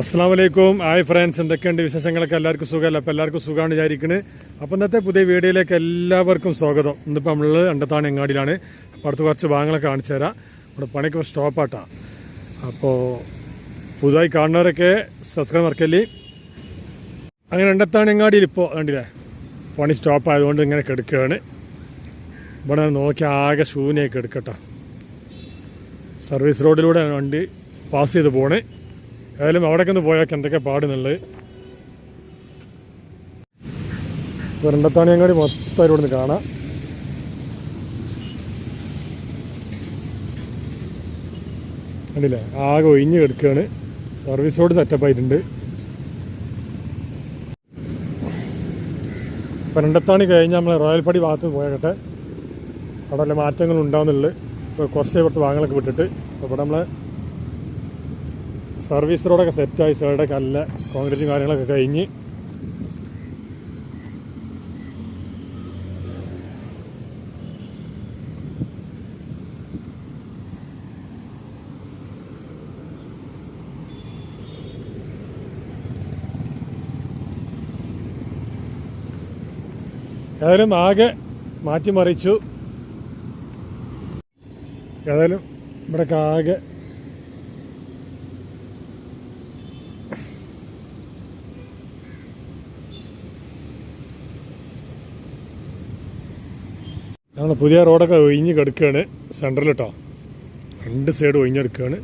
അസ്സാം വലൈക്കും hi friends എന്തൊക്കെയുണ്ട് വിശേഷങ്ങളൊക്കെ? എല്ലാവർക്കും സുഖമല്ല? അപ്പോൾ എല്ലാവർക്കും സുഖമാണ് വിചാരിക്കുന്നത് അപ്പോൾ ഇന്നത്തെ പുതിയ വീഡിയോയിലേക്ക് എല്ലാവർക്കും സ്വാഗതം. ഇന്നിപ്പോൾ നമ്മൾ രണ്ടത്താണ് എങ്ങാടിയിലാണ് അടുത്ത് കുറച്ച് ഭാഗങ്ങളൊക്കെ കാണിച്ചു തരാം. ഇവിടെ പണിക്ക് സ്റ്റോപ്പാട്ടാ. അപ്പോൾ പുതുതായി കാണുന്നവരൊക്കെ സബ്സ്ക്രൈബ് മറക്കല്ലേ? അങ്ങനെ രണ്ടത്താണ് എങ്ങാടിയിൽ ഇപ്പോൾ കണ്ടില്ലേ? പണി സ്റ്റോപ്പ് ആയതുകൊണ്ട് ഇങ്ങനെ കെടുക്കുകയാണ് ഇവിടെ നോക്കി ആകെ ശൂന്യൊക്കെ എടുക്കട്ടോ സർവീസ് റോഡിലൂടെ വണ്ടി പാസ് ചെയ്ത് പോണേ. ഏതായാലും അവിടേക്ക് ഒന്ന് പോയാൽ എന്തൊക്കെ പാടുന്നുള്ളത്. വരണ്ടത്താണി അങ്ങാടി മൊത്തം ഇവിടെ നിന്ന് കാണാം. കണ്ടില്ലേ? ആകെ ഒഴിഞ്ഞ് കിടക്കുകയാണ് സർവീസ് റോഡ് സെറ്റപ്പ് ആയിട്ടുണ്ട്. ഇപ്പം രണ്ടത്താണി കഴിഞ്ഞ് നമ്മൾ റോയൽപടി ഭാഗത്ത് പോയാകട്ടെ അവിടെ വല്ല മാറ്റങ്ങൾ ഉണ്ടാവുന്നുള്ളു ഇപ്പോൾ കുറച്ച് ഇവിടുത്തെ വാങ്ങലൊക്കെ വിട്ടിട്ട്. അപ്പോൾ ഇവിടെ നമ്മളെ സർവീസ് റോഡൊക്കെ സെറ്റായി സൈഡൊക്കെ നല്ല കോൺക്രീറ്റും കാര്യങ്ങളൊക്കെ കഴിഞ്ഞ്. ഏതായാലും ആകെ മാറ്റിമറിച്ചു. ഏതായാലും ഇവിടെയൊക്കെ ആകെ നമ്മൾ പുതിയ റോഡൊക്കെ ഒഴിഞ്ഞ് കിടക്കുകയാണ് സെന്ററിൽ കേട്ടോ രണ്ട് സൈഡ് ഒഴിഞ്ഞെടുക്കുകയാണ്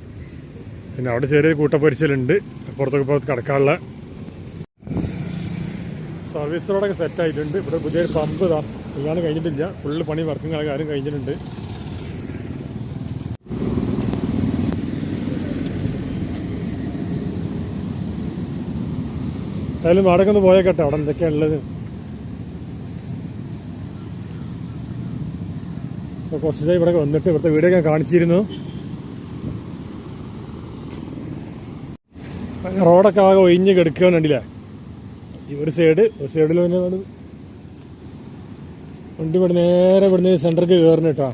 പിന്നെ അവിടെ ചെറിയ കൂട്ടപ്പരിശലുണ്ട് അപ്പുറത്തൊക്കെ പുറത്ത് കിടക്കാനുള്ള സർവീസ് റോഡൊക്കെ സെറ്റ് ആയിട്ടുണ്ട്. ഇവിടെ പുതിയൊരു പമ്പ് ഇതാ. എല്ലാം കഴിഞ്ഞിട്ടില്ല. ഫുള്ള് പണി വർക്കും കാര്യം കഴിഞ്ഞിട്ടുണ്ട്. ഏതായാലും അവിടേക്ക് ഒന്ന് പോയേക്കട്ടെ. അവിടെ എന്തൊക്കെയാണ് ഇപ്പോൾ കുറച്ച് ദിവസം ഇവിടെ വന്നിട്ട് ഇവിടുത്തെ ഞാൻ കാണിച്ചിരുന്നു. റോഡൊക്കെ ആകെ ഒഴിഞ്ഞ് കിടക്കുകയാണ് കണ്ടില്ലേ? ഈ ഒരു സൈഡ് ഒരു സൈഡിൽ പിന്നെ വണ്ടി ഇവിടെ നേരെ ഇവിടുന്ന് സെന്റർക്ക് കയറണം കേട്ടോ.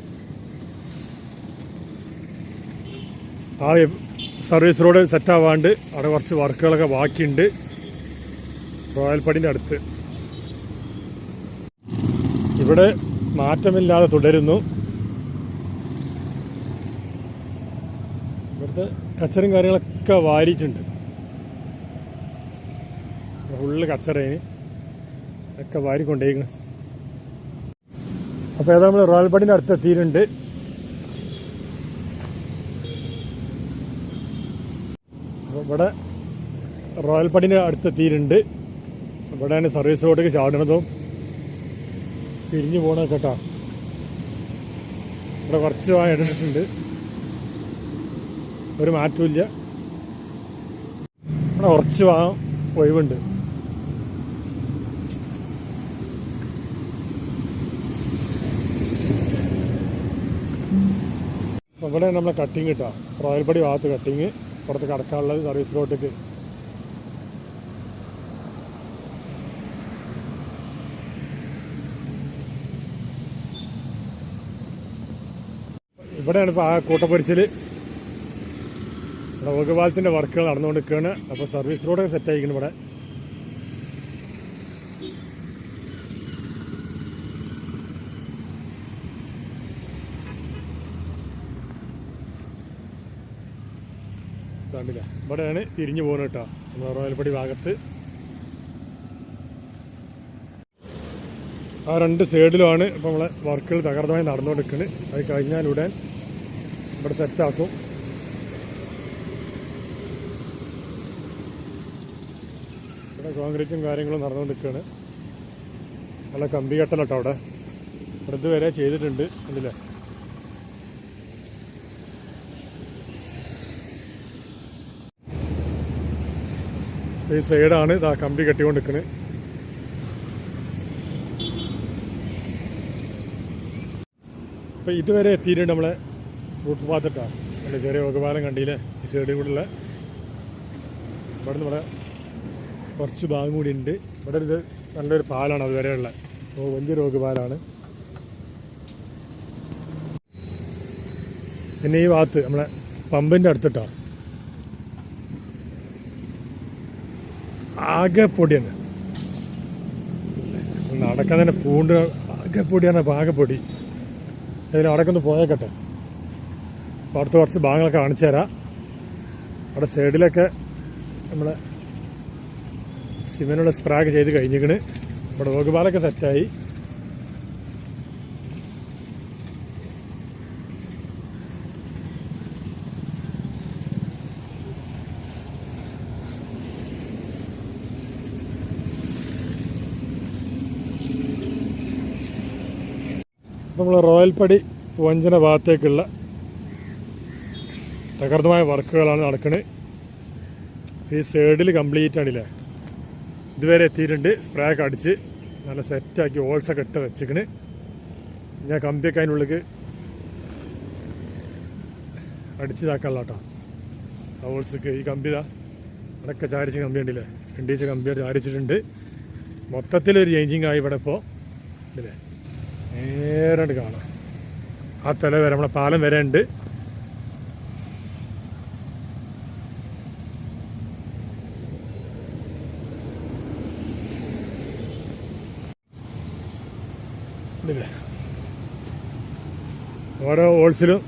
ആ സർവീസ് റോഡ് സെറ്റാവാണ്ട് അവിടെ കുറച്ച് വർക്കുകളൊക്കെ ബാക്കിയുണ്ട്. റോയൽ പടിന്റെ അടുത്ത്. ഇവിടെ മാറ്റമില്ലാതെ തുടരുന്നു. ഇവിടുത്തെ കച്ചറും കാര്യങ്ങളൊക്കെ വാരിയിട്ടുണ്ട്. ഫുള്ള് കച്ചറേന്. ഒക്കെ വാരി കൊണ്ടേക്കണം അപ്പോൾ ഏതാ നമ്മൾ റോയൽ പടിന്റെ അടുത്ത് എത്തിയിട്ടുണ്ട്. ഇവിടെ റോയൽ പടിന്റെ അടുത്ത് എത്തിയിട്ടുണ്ട്. ഇവിടെയാണ് സർവീസ് റോഡേക്ക് ചാടണതും തിരിഞ്ഞു പോകണ കേട്ടോ. ഇവിടെ കുറച്ച് വാങ്ങി ഇട്ടിട്ടുണ്ട് ഒരു മാറ്റമില്ല ഇവിടെ കുറച്ച് ഭാഗം ഒഴിവുണ്ട്. ഇവിടെ നമ്മളെ കട്ടിങ് കിട്ടാ റോയൽപടി ഭാഗത്ത് കട്ടിങ് പുറത്ത് കടക്കാനുള്ളത് സർവീസ് റോട്ടിക്ക് ഇവിടെയാണ് ഇപ്പോൾ ആ കൂട്ടപ്പൊരിച്ചിൽ ഇവിടെ വർക്കുകൾ നടന്നുകൊണ്ടിരിക്കുകയാണ്. അപ്പോൾ സർവീസ് റോഡൊക്കെ സെറ്റായിരിക്കുന്നു ഇവിടെ. കണ്ടില്ല ഇവിടെയാണ് തിരിഞ്ഞു പോകുന്നത് കേട്ടോ. റോയൽപടി ഭാഗത്ത്. ആ രണ്ട് സൈഡിലുമാണ് ഇപ്പോൾ നമ്മളെ വർക്കുകൾ തകർന്നമായി നടന്നുകൊണ്ടിരിക്കുന്നത്. അത് കഴിഞ്ഞാലുടൻ ഇവിടെ സെറ്റാക്കും ഇവിടെ കോൺക്രീറ്റും കാര്യങ്ങളും നടന്നുകൊണ്ടിരിക്കുകയാണ്. നല്ല കമ്പി കെട്ടലട്ടോ അവിടെ. ഇവിടെ ഇതുവരെ ചെയ്തിട്ടുണ്ട് കണ്ടില്ലേ? ഈ സൈഡാണ് ഇതാ കമ്പി കെട്ടിക്കൊണ്ടിരിക്കുന്നത് അപ്പോൾ ഇതുവരെ എത്തിയിട്ടുണ്ട് നമ്മളെ റൂട്ട് പാത്തിട്ടാ അല്ലെ ചെറിയ വകുപാലം കണ്ടില്ലേ? ഈ സൈഡിൽ കൂടെയുള്ള. ഇവിടെ നിന്ന് ഇവിടെ കുറച്ച് ഭാഗം കൂടി ഉണ്ട്. ഇവിടെ ഇത് നല്ലൊരു പാലാണ് അതുവരെയുള്ള. വലിയ രോഗ പാലാണ്. പിന്നെ ഈ ഭാഗത്ത് നമ്മളെ പമ്പിന്റെ അടുത്തിട്ടാ. ആകെ പൊടിയാണ് നടക്കാൻ തന്നെ പൂണ്ട് ആകെ പൊടിയാണ് അപ്പോൾ ആകെ പൊടി. അതിന് അടക്കൊന്ന് പോയേക്കട്ടെ. അപ്പോൾ അടുത്ത കുറച്ച് ഭാഗങ്ങളൊക്കെ കാണിച്ചു തരാം അവിടെ സൈഡിലൊക്കെ നമ്മൾ സിമെന്റുള്ള സ്പ്രാഗ് ചെയ്ത് കഴിഞ്ഞിക്കണ്. ഇവിടെ വകുപാലൊക്കെ സെറ്റായി. നമ്മൾ റോയൽ പടി പൂവഞ്ചന ഭാഗത്തേക്കുള്ള തകർന്നമായ വർക്കുകളാണ് നടക്കുന്നത് ഈ സൈഡിൽ കംപ്ലീറ്റ് ആണില്ലേ ഇതുവരെ എത്തിയിട്ടുണ്ട്. സ്പ്രേ ഒക്കെ അടിച്ച് നല്ല സെറ്റാക്കി ഓൾസൊക്കെ ഇട്ട് വെച്ചിക്കണ് ഞാൻ കമ്പിയൊക്കെ അതിനുള്ളിൽ അടിച്ചിതാക്കാനുള്ള കേട്ടോ ഓൾസൊക്കെ ഈ കമ്പി ഇതാ. ചാരിച്ച കമ്പി ഉണ്ടല്ലേ രണ്ടീച്ച കമ്പി ചാരിച്ചിട്ടുണ്ട്. മൊത്തത്തിലൊരു ചേഞ്ചിങ് ആയി ഇവിടെ ഇപ്പോൾ ഇല്ലേ? നേരെ കാണാം. ആ തല വരെ നമ്മളെ പാലം വരെ ഉണ്ട് ഇല്ലേ? ഓരോ ഹോൾസിലും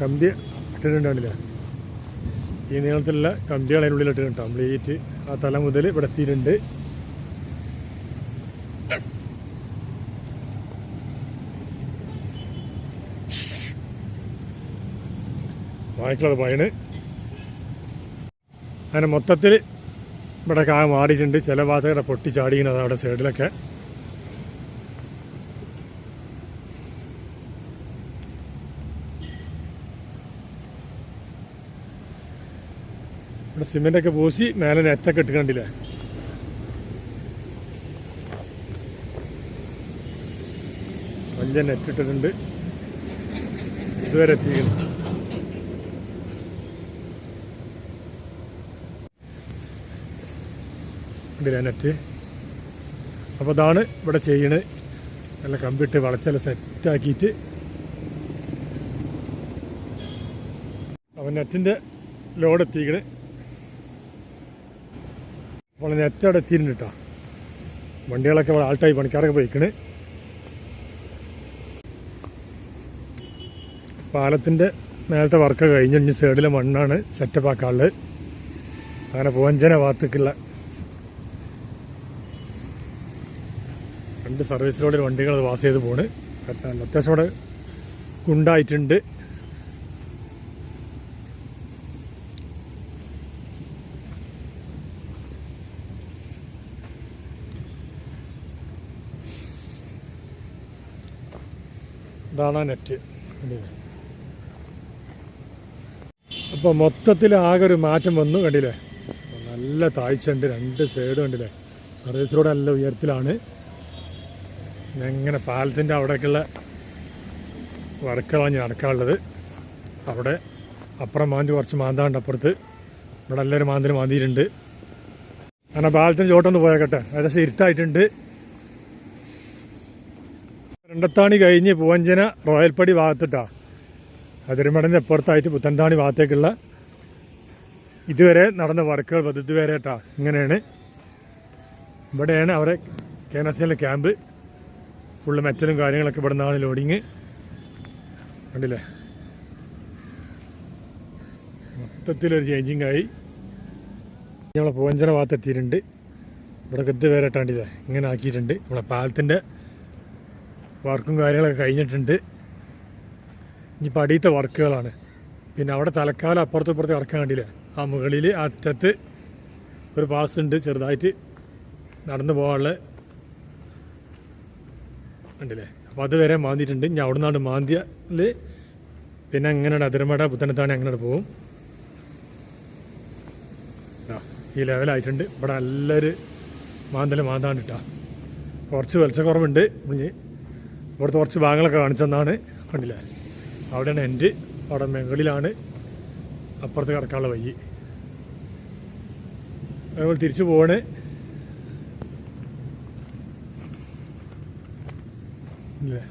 കമ്പി ഇട്ടിട്ടുണ്ടാവില്ല? ഈ നീളത്തിലുള്ള കമ്പികൾ അതിനുള്ളിൽ ഇട്ടിട്ടുണ്ട് കംപ്ലീറ്റ് ആ തല മുതൽ ഇവിടെ എത്തിയിട്ടുണ്ട്. വാങ്ങിക്കുള്ളത് പയണ് അങ്ങനെ മൊത്തത്തിൽ ഇവിടെ കാ മാറിയിട്ടുണ്ട്. ചില ഭാഗത്തൊക്കെ പൊട്ടി ചാടിക്കുന്നത് അവിടെ സൈഡിലൊക്കെ ഇവിടെ സിമെന്റൊക്കെ പൂശി മേലെ നെറ്റൊക്കെ ഇട്ട് കണ്ടില്ലേ? വലിയ നെറ്റ് ഇട്ടിട്ടുണ്ട്. ഇതുവരെ ഇതിലെ നെറ്റ് അപ്പോൾ അതാണ് ഇവിടെ ചെയ്യണത്. നല്ല കമ്പിട്ട് വളച്ചെല്ലാം സെറ്റാക്കിയിട്ട് അവൻ നെറ്റിന്റെ ലോഡ് എത്തിക്കണ്. അപ്പോൾ നെറ്റ് അവിടെ എത്തിയിട്ടുണ്ട് കേട്ടോ വണ്ടികളൊക്കെ ഇവിടെ ആൾട്ടായി പണിക്കാരൊക്കെ പോയിക്കണ്. പാലത്തിന്റെ മേലത്തെ വർക്ക് കഴിഞ്ഞ്. ഇനി സൈഡിലെ മണ്ണാണ് സെറ്റപ്പ് ആക്കാനുള്ളത്. അങ്ങനെ പോവഞ്ചന ഭാഗത്തേക്കുള്ള രണ്ട് സർവീസിലൂടെ വണ്ടികൾ പാസ് ചെയ്ത് പോണ്. അത്യാവശ്യം അവിടെ ഗുണ്ടായിട്ടുണ്ട്. ഇതാണ് നെറ്റ്. കണ്ടില്ലേ? അപ്പോൾ മൊത്തത്തിൽ ആകെ ഒരു മാറ്റം വന്നു കണ്ടില്ലേ? നല്ല താഴ്ച ഉണ്ട് രണ്ട് സൈഡും കണ്ടില്ലേ? സർവീസ് റോഡ് നല്ല ഉയരത്തിലാണ്. എങ്ങനെ പാലത്തിന്റെ അവിടേക്കുള്ള വർക്കുകളാണ് ഞാൻ നടക്കാനുള്ളത്. അവിടെ അപ്പുറം മാന്തി കുറച്ച് മാന്താണ്ട് അപ്പുറത്ത്. ഇവിടെ എല്ലാവരും മാന്തിന് മാന്തിയിട്ടുണ്ട്. അങ്ങനെ പാലത്തിന്റെ ചോട്ടൊന്ന് പോയേക്കട്ടെ. ഏകദേശം ഇരുട്ടായിട്ടുണ്ട്. രണ്ടത്താണി കഴിഞ്ഞ് പൂവഞ്ചന റോയൽപ്പടി ഭാഗത്തിട്ടാ. അതിരുമടന്റെ അപ്പുറത്തായിട്ട് പുത്തൻതാണി ഭാഗത്തേക്കുള്ള ഇതുവരെ നടന്ന വർക്കുകൾ ഇതുവരെ കേട്ടാ ഇങ്ങനെയാണ്. ഇവിടെയാണ് അവരെ കെ എൻ എസ് എല്ലിന്റെ ക്യാമ്പ്. ഫുള്ള് മെറ്റലും കാര്യങ്ങളൊക്കെ ഇവിടെ നിന്നാണ് ലോഡിങ്. കണ്ടില്ലേ? മൊത്തത്തിലൊരു ചേഞ്ചിങ് ആയി നമ്മളെ പൂവഞ്ചന ഭാഗത്ത് എത്തിയിട്ടുണ്ട് ഇവിടെ ഗദ്ദ വേറെ ഇട്ടാണ്ടില്ലേ ഇങ്ങനെ ആക്കിയിട്ടുണ്ട്. നമ്മളെ പാലത്തിന്റെ വർക്കും കാര്യങ്ങളൊക്കെ കഴിഞ്ഞിട്ടുണ്ട്. ഇനിയിപ്പോൾ അടിയത്തെ വർക്കുകളാണ്. പിന്നെ അവിടെ തലക്കാലം അപ്പുറത്തും ഇപ്പുറത്ത് കിടക്കാൻ കണ്ടില്ല ആ മുകളിൽ അറ്റത്ത് ഒരു പാസ് ഉണ്ട് ചെറുതായിട്ട് നടന്നു പോകാനുള്ള. ഉണ്ടല്ലേ അപ്പോൾ അത് വരെ മാന്തിയിട്ടുണ്ട്. ഇനി അവിടെ നിന്നാണ് മാന്തിയാൽ പിന്നെ അങ്ങനെ അതിരമട പുത്തനത്താണ് അങ്ങനെ പോകും. ഈ ലെവലായിട്ടുണ്ട്. ഇവിടെ നല്ലൊരു മാന്തൽ മാന്താണ്ടിട്ടാ. കുറച്ച് വെളിച്ചക്കുറവുണ്ട് ഇനി ഇവിടുത്തെ കുറച്ച് ഭാഗങ്ങളൊക്കെ കാണിച്ചെന്നാണ് കണ്ടില്ല? അവിടെയാണ് എന്റെ അവിടെ മുകളിലാണ് അപ്പുറത്ത് കിടക്കാനുള്ള വഴി. അതുപോലെ തിരിച്ചു പോവാണ്. ഇല്ലേ?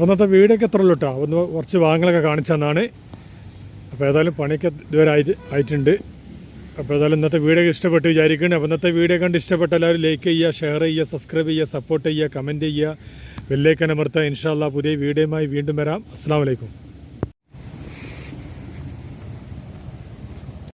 അപ്പോൾ ഇന്നത്തെ വീടൊക്കെ എത്ര ഉള്ളൂ കേട്ടോ ഒന്ന് കുറച്ച് ഭാഗങ്ങളൊക്കെ കാണിച്ചു തന്നാണ്. അപ്പോൾ ഏതായാലും പണിയൊക്കെ ഇതുവരെ ആയിട്ട് ആയിട്ടുണ്ട്. അപ്പോൾ ഏതായാലും ഇന്നത്തെ വീഡിയോ ഇഷ്ടപ്പെട്ട് വിചാരിക്കുന്നു അപ്പോൾ ഇന്നത്തെ വീഡിയോ കണ്ട് ഇഷ്ടപ്പെട്ട എല്ലാവരും ലൈക്ക് ചെയ്യുക ഷെയർ ചെയ്യുക സബ്സ്ക്രൈബ് ചെയ്യുക സപ്പോർട്ട് ചെയ്യുക കമന്റ് ചെയ്യുക. വെല്ലേക്കനമർത്ത അമർത്തുക. ഇൻഷാല്ല പുതിയ വീഡിയോയുമായി വീണ്ടും വരാം. അസ്സാം വലൈക്കും